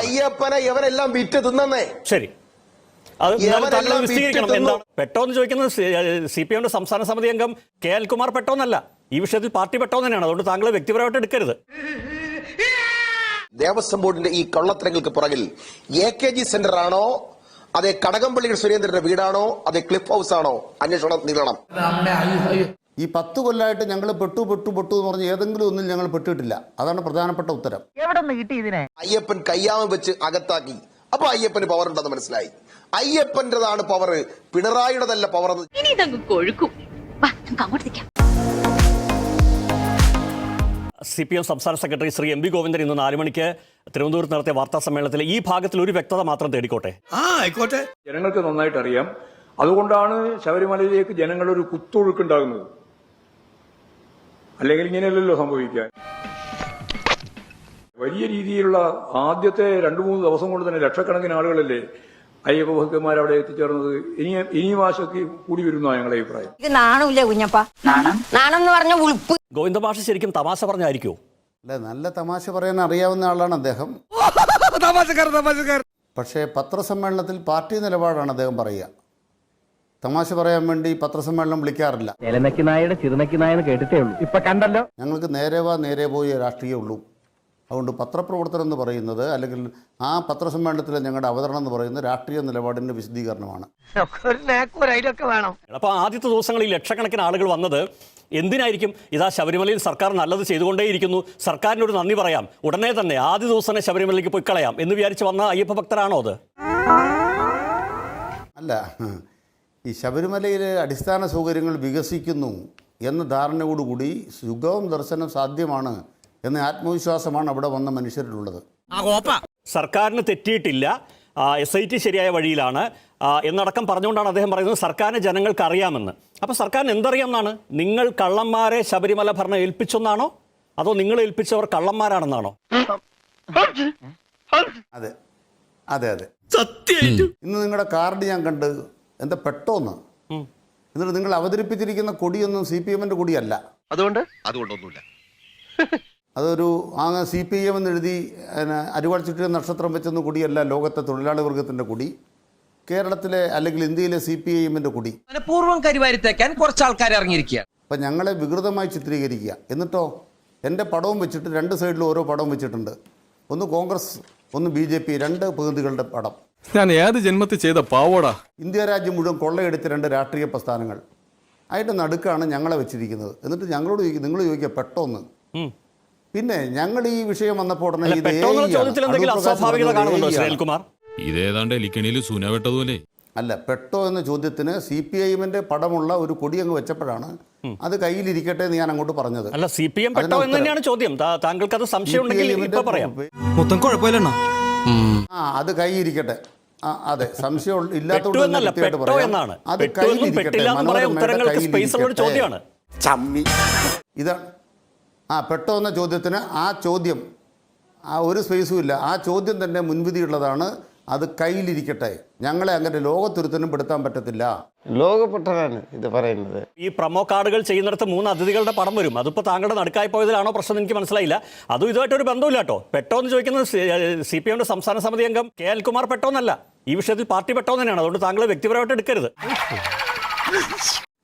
അയ്യപ്പനെ ഇവരെല്ലാം വിറ്റ് തിന്നേ ശരി. അത് വിശദീകരിക്കണം എന്താണ്? പെട്ടോ എന്ന് ചോദിക്കുന്നത് സി പി എമ്മിന്റെ സംസ്ഥാന സമിതി അംഗം കെ എൽ കുമാർ പെട്ടോ എന്നല്ല ഈ വിഷയത്തിൽ പാർട്ടി പെട്ടോ തന്നെയാണ്. അതുകൊണ്ട് താങ്കൾ വ്യക്തിപരമായിട്ട് എടുക്കരുത്. ദേവസ്വം ബോർഡിന്റെ ഈ കള്ളത്തരങ്ങൾക്ക് പുറകിൽ എ കെ ജി സെന്റർ ആണോ അതെ കടകംപള്ളി സുരേന്ദ്രന്റെ വീടാണോ? അതെ ക്ലിഫ് ഹൗസ് ആണോ അന്വേഷണം നീളണം. ഈ പത്ത് കൊല്ലമായിട്ട് ഞങ്ങൾ പെട്ടു പെട്ടു പെട്ടു എന്ന് പറഞ്ഞ് ഏതെങ്കിലും ഒന്നിൽ ഞങ്ങൾ പെട്ടിട്ടില്ല. അതാണ് പ്രധാനപ്പെട്ട ഉത്തരം. അയ്യപ്പൻ കയ്യാമ വെച്ച് അകത്താക്കി. അപ്പൊ അയ്യപ്പന് പവർ ഉണ്ടെന്ന് മനസ്സിലായി. അയ്യപ്പന്റേതാണ് പവർ പിണറായിയുടെതല്ല പവർ എന്ന് ഇനി ഇതങ്ങ് കൊഴുക്കും. വാ നമുക്ക് സി പി എം സംസ്ഥാന secretary Shri M V Govindan ഇന്ന് നാല് മണിക്ക് തിരുവനന്തപുരത്ത് നടത്തിയ വാർത്താ സമ്മേളനത്തിൽ ഈ ഭാഗത്തിൽ ഒരു വ്യക്തത മാത്രം തേടിക്കോട്ടെ? ജനങ്ങൾക്ക് നന്നായിട്ട് അറിയാം. അതുകൊണ്ടാണ് ശബരിമലയിലേക്ക് ജനങ്ങളൊരു കുത്തൊഴുക്കുണ്ടാകുന്നത് അല്ലെങ്കിൽ ഇങ്ങനെയല്ലല്ലോ സംഭവിക്കാൻ. വലിയ രീതിയിലുള്ള ആദ്യത്തെ രണ്ടു മൂന്ന് ദിവസം കൊണ്ട് തന്നെ ലക്ഷക്കണക്കിന് ആളുകളല്ലേ അയ്യപ്പ ഭക്തന്മാർ അവിടെ എത്തിച്ചേർന്നത്. ഇനി ഇനിയും ആശയ്ക്ക് കൂടി വരുന്ന ഞങ്ങളുടെ അഭിപ്രായം. ഇത് നാണമില്ലേ കുഞ്ഞപ്പ? നാണം? നാണം എന്ന് പറഞ്ഞ ഉൾപ്പ് ഗോവിന്ദ ഭാഷ ശരിക്കും തമാശ പറഞ്ഞായിരിക്കോ? അല്ലെ നല്ല തമാശ പറയാൻ അറിയാവുന്ന ആളാണ് അദ്ദേഹം. പക്ഷേ പത്രസമ്മേളനത്തിൽ പാർട്ടി നിലപാടാണ് അദ്ദേഹം പറയുക. തമാശ പറയാൻ വേണ്ടി പത്രസമ്മേളനം വിളിക്കാറില്ല. എലനക്കി നായയുടെ ചിറുനക്കി നായെന്ന് കേട്ടിട്ടേ ഉള്ളൂ. ഇപ്പൊ കണ്ടല്ലോ. ഞങ്ങൾക്ക് നേരെ വാ നേരെ പോയി രാഷ്ട്രീയമുള്ളൂ അതുകൊണ്ട് പത്രപ്രവർത്തനം എന്ന് പറയുന്നത് അല്ലെങ്കിൽ ആ പത്രസമ്മേളനത്തിൽ ഞങ്ങളുടെ അവതരണം എന്ന് പറയുന്നത് രാഷ്ട്രീയ നിലപാടിന്റെ വിശദീകരണമാണ്. അപ്പൊ നേക്കും ഒരു ഐഡിയ ഒക്കെ വേണം. അപ്പോൾ ആദ്യത്തെ ദിവസങ്ങളിൽ ലക്ഷക്കണക്കിന് ആളുകൾ വന്നത് എന്തിനായിരിക്കും? ഇതാ ശബരിമലയിൽ സർക്കാർ നല്ലത് ചെയ്തുകൊണ്ടേയിരിക്കുന്നു. സർക്കാരിനോട് നന്ദി പറയാം. ഉടനെ തന്നെ ആദ്യ ദിവസം തന്നെ ശബരിമലയിലേക്ക് പോയി കളയാം എന്ന് വിചാരിച്ച് വന്ന അയ്യപ്പ ഭക്തരാണോ അത്? അല്ല ഈ ശബരിമലയിലെ അടിസ്ഥാന സൗകര്യങ്ങൾ വികസിക്കുന്നു എന്ന ധാരണയോടുകൂടി സുഗമം ദർശനം സാധ്യമാണ് എന്ന ആത്മവിശ്വാസമാണ് അവിടെ വന്ന മനുഷ്യരിലുള്ളത്. സർക്കാരിന് തെറ്റിയിട്ടില്ല. എസ് ഐ ടി ശരിയായ വഴിയിലാണ്. എന്നടക്കം പറഞ്ഞുകൊണ്ടാണ് അദ്ദേഹം പറയുന്നത് സർക്കാരിന് ജനങ്ങൾക്ക് അറിയാമെന്ന്. അപ്പോൾ സർക്കാരിന് എന്തറിയാം എന്നാണ് നിങ്ങൾ കള്ളന്മാരെ ശബരിമല ഭരണം ഏൽപ്പിച്ചെന്നാണോ? അതോ നിങ്ങൾ ഏൽപ്പിച്ചവർ കള്ളന്മാരാണെന്നാണോ? അതെ. അതെ അതെ. ഇന്ന് നിങ്ങളുടെ കാർഡ് ഞാൻ കണ്ട് എന്താ പെട്ടോന്ന്? എന്നിട്ട് നിങ്ങൾ അവതരിപ്പിച്ചിരിക്കുന്ന കൊടിയൊന്നും സി പി എമ്മിന്റെ കൊടിയല്ല. അതുകൊണ്ട്? അതുകൊണ്ടൊന്നുമില്ല. അതൊരു ആ സി പി എം എന്ന് എഴുതി പിന്നെ ചുറ്റിയ നക്ഷത്രം വെച്ചൊന്നും കൊടിയല്ല ലോകത്തെ തൊഴിലാളി വർഗത്തിന്റെ കൊടി. കേരളത്തിലെ അല്ലെങ്കിൽ ഇന്ത്യയിലെ സി പി ഐ എമ്മിന്റെ കൊടി. മനഃപൂർവം കരിവാരിത്തേക്കാൻ കുറച്ച് ആൾക്കാർ ഇറങ്ങിയിരിക്കുക. അപ്പം ഞങ്ങളെ വികൃതമായി ചിത്രീകരിക്കുക. എന്നിട്ടോ എന്റെ പടവും വെച്ചിട്ട് രണ്ട് സൈഡിലും ഓരോ പടവും വെച്ചിട്ടുണ്ട്. ഒന്ന് കോൺഗ്രസ് ഒന്ന് ബി ജെ പി രണ്ട് പ്രതിനിധികളുടെ പടം. ഞാൻ ഏത് ജന്മത്തിൽ ചെയ്ത പാവോടാ? ഇന്ത്യ രാജ്യം മുഴുവൻ കൊള്ളയെടുത്ത രണ്ട് രാഷ്ട്രീയ പ്രസ്ഥാനങ്ങൾ. അതിന്റെ നടുക്കാണ് ഞങ്ങളെ വെച്ചിരിക്കുന്നത്. എന്നിട്ട് ഞങ്ങളോട് ചോദിക്കും നിങ്ങൾ ചോദിക്കുക പെട്ടോന്ന്. പിന്നെ ഞങ്ങൾ ഈ വിഷയം വന്നപ്പോൾ ഉടനെ അല്ല പെട്ടോ എന്നുള്ള ചോദ്യത്തിൽ എന്തെങ്കിലും അസ്വാഭാവികത കാണുന്നുണ്ടോ AI ആണ്. സുനിൽകുമാർ ഇതേതാണ്ട് എലിക്കണിയിൽ സൂന വെട്ടതുപോലെ. അല്ല പെട്ടോ എന്ന ചോദ്യത്തിന് സി പി ഐഎമ്മിന്റെ പടമുള്ള ഒരു കൊടി അങ്ങ് വെച്ചപ്പോഴാണ് അത് കയ്യിലിരിക്കട്ടെ എന്ന് ഞാൻ അങ്ങോട്ട് പറഞ്ഞത്. അല്ല സി പി എം പെട്ടോ എന്ന് തന്നെയാണ് ചോദ്യം. താ- താങ്കൾക്ക് അത് സംശയം ഉണ്ടെങ്കിൽ പറയാം. മൊത്തം കുഴപ്പമില്ലെണ്ണ ആ അത് കൈയിരിക്കട്ടെ അതെ. സംശയം ഇല്ലാത്തതുകൊണ്ട് അത് കയ്യിലിരിക്കട്ടെ. ചമ്മി. ഇതാണ് ആ പെട്ടോ എന്ന ചോദ്യത്തിന് ആ ചോദ്യം ആ ഒരു സ്പേസും ഇല്ല. ആ ചോദ്യം തന്നെ മുൻവിധിയുള്ളതാണ്. അത് കയ്യിലിരിക്കട്ടെ. ഞങ്ങളെ അങ്ങനെ ലോകത്തുരുത്തനും പെടുത്താൻ പറ്റത്തില്ല. ലോകപ്പെട്ടതാണ് ഇത് പറയുന്നത്. ഈ പ്രമോ കാർഡുകൾ ചെയ്യുന്നിടത്ത് മൂന്ന് അതിഥികളുടെ പടം വരും. അതിപ്പോൾ താങ്കളുടെ നടുക്കായി പോയതിലാണോ പ്രശ്നം എനിക്ക് മനസ്സിലായില്ല. അതും ഇതുമായിട്ടൊരു ബന്ധമില്ല കേട്ടോ. പെട്ടോ എന്ന് ചോദിക്കുന്നത് സി പി എമ്മിന്റെ സംസ്ഥാന സമിതി അംഗം കെ എൽ കുമാർ പെട്ടോ എന്നല്ല. ഈ വിഷയത്തിൽ പാർട്ടി പെട്ടോ എന്ന് തന്നെയാണ്. അതുകൊണ്ട് താങ്കൾ വ്യക്തിപരമായിട്ട് എടുക്കരുത്.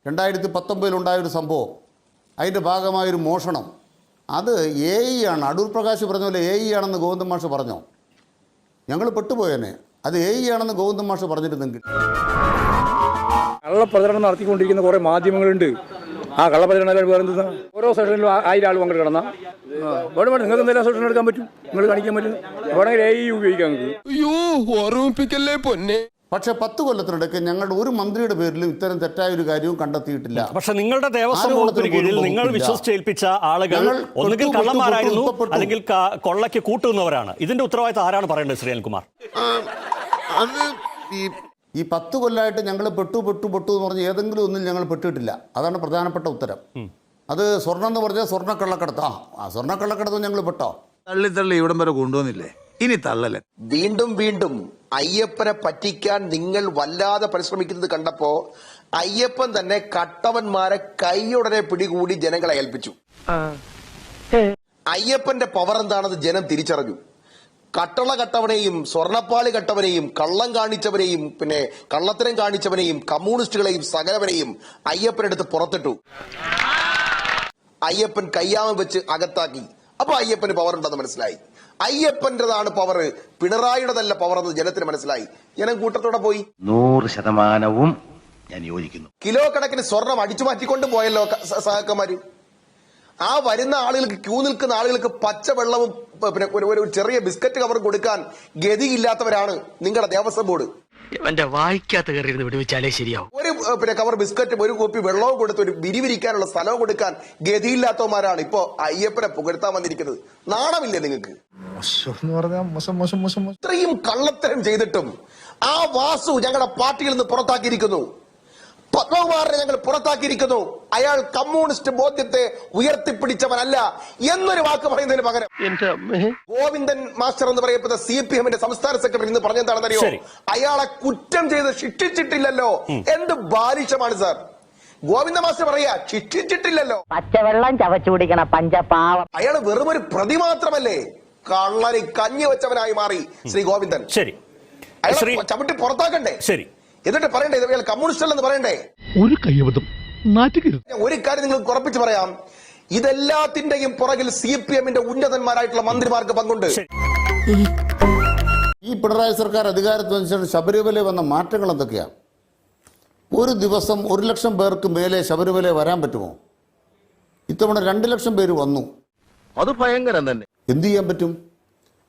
രണ്ടായിരത്തി പത്തൊമ്പതിലുണ്ടായ ഒരു സംഭവം. അതിന്റെ ഭാഗമായൊരു മോഷണം. അത് എ ഇ ആണ്. അടൂർ പ്രകാശ് പറഞ്ഞ പോലെ എ ഇ ആണെന്ന് ഗോവിന്ദൻ മാഷ് പറഞ്ഞോ? ഞങ്ങൾ പെട്ടുപോയനെ അത് എ ഇ ആണെന്ന് ഗോവിന്ദൻ മാഷ് പറഞ്ഞിരുന്നെങ്കിൽ. കള്ളപ്രചരണം നടത്തിക്കൊണ്ടിരിക്കുന്ന കുറേ മാധ്യമങ്ങളുണ്ട്. ആ കള്ളപ്പതിനാലും വേറെ എന്താ ഓരോ സെഷനിലും ആയിരം ആൾ പങ്കെടുക്കണം വേണം വേണം നിങ്ങൾക്ക് എന്തെല്ലാം സെഷൻ എടുക്കാൻ പറ്റും. നിങ്ങൾ കാണിക്കാൻ പറ്റും. വേണമെങ്കിൽ എ ഉപയോഗിക്കാം നിങ്ങൾക്ക്. അയ്യോ ഓർമ്മിപ്പിക്കല്ലേ പൊന്നെ? പക്ഷെ പത്ത് കൊല്ലത്തിനിടയ്ക്ക് ഞങ്ങളുടെ ഒരു മന്ത്രിയുടെ പേരിലും ഇത്തരം തെറ്റായ ഒരു കാര്യവും കണ്ടെത്തിയിട്ടില്ല. പക്ഷെ നിങ്ങളുടെ ദേവസ്വം വകുപ്പിന് കീഴിൽ നിങ്ങൾ. വിശ്വസിച്ചേൽപ്പിച്ച ആളുകൾ ഒന്നുകിൽ കള്ളന്മാരായിരുന്നു. അല്ലെങ്കിൽ കൊള്ളയ്ക്ക് കൂട്ടുന്നവരാണ്. ഇതിന്റെ ഉത്തരവാദിത്തം ആരാണ് പറയേണ്ടത് ശ്രീ അനിൽകുമാർ? ഈ പത്ത് കൊല്ലമായിട്ട് ഞങ്ങൾ പെട്ടു പെട്ടു പെട്ടു എന്ന് പറഞ്ഞ് ഏതെങ്കിലും ഒന്നിൽ ഞങ്ങൾ പെട്ടിട്ടില്ല. അതാണ് പ്രധാനപ്പെട്ട ഉത്തരം. അത് സ്വർണം എന്ന് പറഞ്ഞാൽ സ്വർണക്കള്ളക്കടത്ത്. ആ ആ സ്വർണക്കള്ളക്കടത്ത് ഞങ്ങൾ പെട്ടോ? തള്ളി തള്ളി ഇവിടം വരെ കൊണ്ടുവന്നില്ലേ? ഇനി തള്ളൽ. വീണ്ടും വീണ്ടും അയ്യപ്പനെ പറ്റിക്കാൻ നിങ്ങൾ വല്ലാതെ പരിശ്രമിക്കുന്നത് കണ്ടപ്പോ അയ്യപ്പൻ തന്നെ കട്ടവന്മാരെ കൈയുടനെ പിടികൂടി ജനങ്ങളെ ഏൽപ്പിച്ചു. അയ്യപ്പന്റെ പവർ എന്താണെന്ന് ജനം തിരിച്ചറിഞ്ഞു. കട്ടള കട്ടവനെയും സ്വർണപ്പാളി കട്ടവനെയും കള്ളം കാണിച്ചവനെയും പിന്നെ കള്ളത്തരം കാണിച്ചവനെയും കമ്മ്യൂണിസ്റ്റുകളെയും സകലവനെയും അയ്യപ്പനെടുത്ത് പുറത്തിട്ടു. അയ്യപ്പൻ കയ്യാമ വെച്ച് അകത്താക്കി. അപ്പൊ അയ്യപ്പന് പവർ ഉണ്ടെന്ന് മനസ്സിലായി. അയ്യപ്പന്റേതാണ് പവർ പിണറായിയുടെതല്ല പവർ എന്ന് ജനത്തിന് മനസ്സിലായി. ജനം കൂട്ടത്തോടെ പോയി. നൂറ് ശതമാനവും ഞാൻ യോജിക്കുന്നു. കിലോ കണക്കിന് സ്വർണം അടിച്ചു മാറ്റിക്കൊണ്ട് പോയല്ലോ സഹാക്കന്മാര് ആ വരുന്ന ആളുകൾക്ക് ക്യൂ നിൽക്കുന്ന ആളുകൾക്ക് പച്ചവെള്ളവും പിന്നെ ഒരു ഒരു ചെറിയ ബിസ്ക്കറ്റ് കവർ കൊടുക്കാൻ ഗതിയില്ലാത്തവരാണ് നിങ്ങളുടെ ദേവസ്വം ബോർഡ്. എന്റെ വായിക്കാത്ത കയറി വിടുവിച്ചാലേ ശരിയാവും. ഒരു പിന്നെ കവർ ബിസ്ക്കറ്റും ഒരു കോപ്പി വെള്ളവും കൊടുത്ത് ഒരു വിരിവിരിക്കാനുള്ള സ്ഥലവും കൊടുക്കാൻ ഗതിയില്ലാത്തവന്മാരാണ് ഇപ്പോ അയ്യപ്പനെ പുകഴ്ത്താൻ വന്നിരിക്കുന്നത്. നാണമില്ലേ നിങ്ങൾക്ക്? ഇത്രയും കള്ളത്തരം ചെയ്തിട്ടും ആ വാസു ഞങ്ങളുടെ പാർട്ടിയിൽ നിന്ന് പുറത്താക്കിയിരിക്കുന്നു. പത്മകുമാറിനെ ഞങ്ങൾ പുറത്താക്കിയിരിക്കുന്നു. അയാൾ കമ്മ്യൂണിസ്റ്റ് ബോധ്യത്തെ ഉയർത്തിപ്പിടിച്ചവനല്ല എന്നൊരു വാക്ക് പറയുന്നതിന് പകരം. ഗോവിന്ദൻ മാസ്റ്റർ എന്ന് പറയപ്പെടുന്ന സി പി എമ്മിന്റെ സംസ്ഥാന സെക്രട്ടറി ഇന്ന് പറഞ്ഞെന്താണെന്നറിയോ? അറിയോ അയാളെ കുറ്റം ചെയ്ത് ശിക്ഷിച്ചിട്ടില്ലല്ലോ എന്ത് ബാലിഷമാണ് സാർ? ഗോവിന്ദ മാസ്റ്റർ പറയാ ശിക്ഷിച്ചിട്ടില്ലല്ലോ. പച്ചവെള്ളം ചവച്ചു കുടിക്കണ പഞ്ചപാവം. അയാൾ വെറും ഒരു പ്രതി മാത്രമല്ലേ? കള്ളരി കഞ്ഞി വെച്ചവനായി മാറി ശ്രീ ഗോവിന്ദൻ. ശരി. അയാളെ ശ്രീ ചവിട്ടി പുറത്താക്കണ്ടേ? ശരി. എന്നിട്ട് പറയണ്ടേ ഇത് കമ്മ്യൂണിസ്റ്റ് അല്ലെന്ന് പറയണ്ടേ? ഒരു കയ്യബദ്ധം. ഒരു കാര്യം നിങ്ങൾ ഉറപ്പിച്ച് പറയാം. ഇതെല്ലാത്തിന്റെയും പുറകിൽ സി പി എമ്മിന്റെ ഉന്നതന്മാരായിട്ടുള്ള മന്ത്രിമാർക്ക് പങ്കുണ്ട്. ഈ പിണറായി സർക്കാർ അധികാരത്തിൽ വന്ന ശേഷം ശബരിമല വന്ന മാറ്റങ്ങൾ എന്തൊക്കെയാ? ഒരു ദിവസം ഒരു ലക്ഷം പേർക്ക് മേലെ ശബരിമല വരാൻ പറ്റുമോ? ഇത്തവണ രണ്ട് ലക്ഷം പേര് വന്നു. അത് ഭയങ്കരം തന്നെ. എന്ത് ചെയ്യാൻ പറ്റും?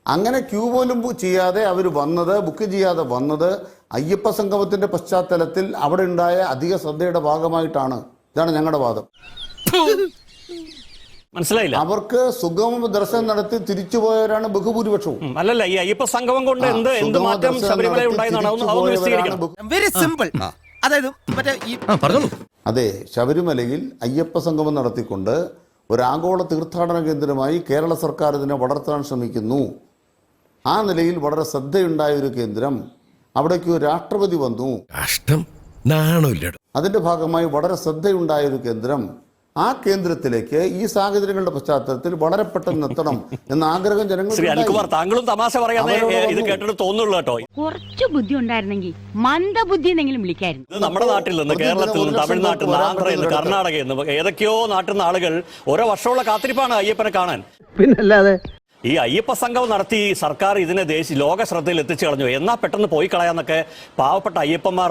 അങ്ങനെ ക്യൂ പോലും ചെയ്യാതെ അവർ വന്നത് ബുക്ക് ചെയ്യാതെ വന്നത് അയ്യപ്പ സംഗമത്തിന്റെ പശ്ചാത്തലത്തിൽ അവിടെ ഉണ്ടായ അധിക ശ്രദ്ധയുടെ ഭാഗമായിട്ടാണ്. ഇതാണ് ഞങ്ങളുടെ വാദം. മനസ്സിലായില്ല. അവർക്ക് സുഗമ ദർശനം നടത്തി തിരിച്ചുപോയവരാണ് ബഹുഭൂരിപക്ഷവും. ഉം, അല്ലല്ല ഈ അയ്യപ്പ സംഗമം കൊണ്ട് എന്ത് എന്ത് മാറ്റം ശബരിമല ഉണ്ടായെന്നാണ് അതായത് മറ്റേ അതെ ശബരിമലയിൽ അയ്യപ്പ സംഗമം നടത്തിക്കൊണ്ട് ഒരു ആഗോള തീർത്ഥാടന കേന്ദ്രമായി കേരള സർക്കാർ ഇതിനെ വളർത്താൻ ശ്രമിക്കുന്നു. ആ നിലയിൽ വളരെ ശ്രദ്ധയുണ്ടായ ഒരു കേന്ദ്രം അവിടേക്ക് ഒരു രാഷ്ട്രപതി വന്നു. കഷ്ടം അതിന്റെ ഭാഗമായി വളരെ ശ്രദ്ധയുണ്ടായ ഒരു കേന്ദ്രം ആ കേന്ദ്രത്തിലേക്ക് ഈ സാഹചര്യങ്ങളുടെ പശ്ചാത്തലത്തിൽ വളരെ പെട്ടെന്ന് എത്തണം എന്ന ആഗ്രഹം ശ്രീ അനിൽകുമാർ ജനങ്ങൾ താങ്കളും തമാശ പറയാതെ ഇത്. കേട്ടിട്ട് തോന്നുള്ളൂ കേട്ടോ. കുറച്ച് ബുദ്ധി ഉണ്ടായിരുന്നെങ്കിൽ മന്ദബുദ്ധി എന്നെങ്കിലും വിളിക്കായിരുന്നു. ഇത് നമ്മുടെ നാട്ടിൽ നിന്ന് കേരളത്തിൽ നിന്ന് തമിഴ്നാട്ടിൽ നിന്ന് ആന്ധ്രയിൽ നിന്ന് കർണാടകയിൽ നിന്ന് ഏതൊക്കെയോ നാട്ടിൽ നിന്ന് ആളുകൾ ഓരോ വർഷമുള്ള കാത്തിരിപ്പാണ് അയ്യപ്പനെ കാണാൻ. പിന്നല്ലാതെ ഈ അയ്യപ്പ സംഘം നടത്തി സർക്കാർ ഇതിനെ ദേശീയ ലോക ശ്രദ്ധയിൽ എത്തിച്ചു കളഞ്ഞു. എന്നാ പെട്ടെന്ന് പോയി കളയാന്നൊക്കെ പാവപ്പെട്ട അയ്യപ്പന്മാർ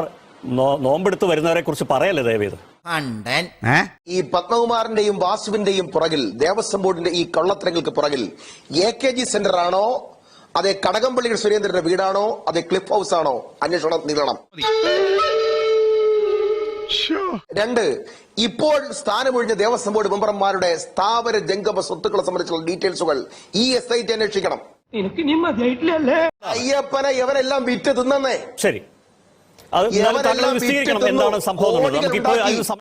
നോമ്പെടുത്ത് വരുന്നവരെ കുറിച്ച് പറയല്ലേ ദയവേത്? ഈ പത്മകുമാറിന്റെയും വാസുവിന്റെയും പുറകിൽ ദേവസ്വം ബോർഡിന്റെ ഈ കള്ളത്തരങ്ങൾക്ക് പുറകിൽ എ കെ ജി സെന്റർ ആണോ അതെ കടകംപള്ളി സുരേന്ദ്രന്റെ വീടാണോ? അതെ ക്ലിഫ് ഹൗസ് ആണോ അന്വേഷണം നീളണം രണ്ട് ഇപ്പോൾ സ്ഥാനമൊഴിഞ്ഞ ദേവസ്വം ബോർഡ് മെമ്പർമാരുടെ സ്ഥാപന ജംഗമ സ്വത്തുക്കളെ സംബന്ധിച്ചുള്ള ഡീറ്റെയിൽസുകൾ ഈ എസ് ഐ ടി അന്വേഷിക്കണം. അയ്യപ്പനെ ഇവരെല്ലാം വിറ്റ് തിന്നേ ശരി. അത് താങ്കൾ വിശദീകരിക്കണം എന്താണ്. സംഭവം എന്നുള്ളത്. നമുക്കിപ്പോൾ സം-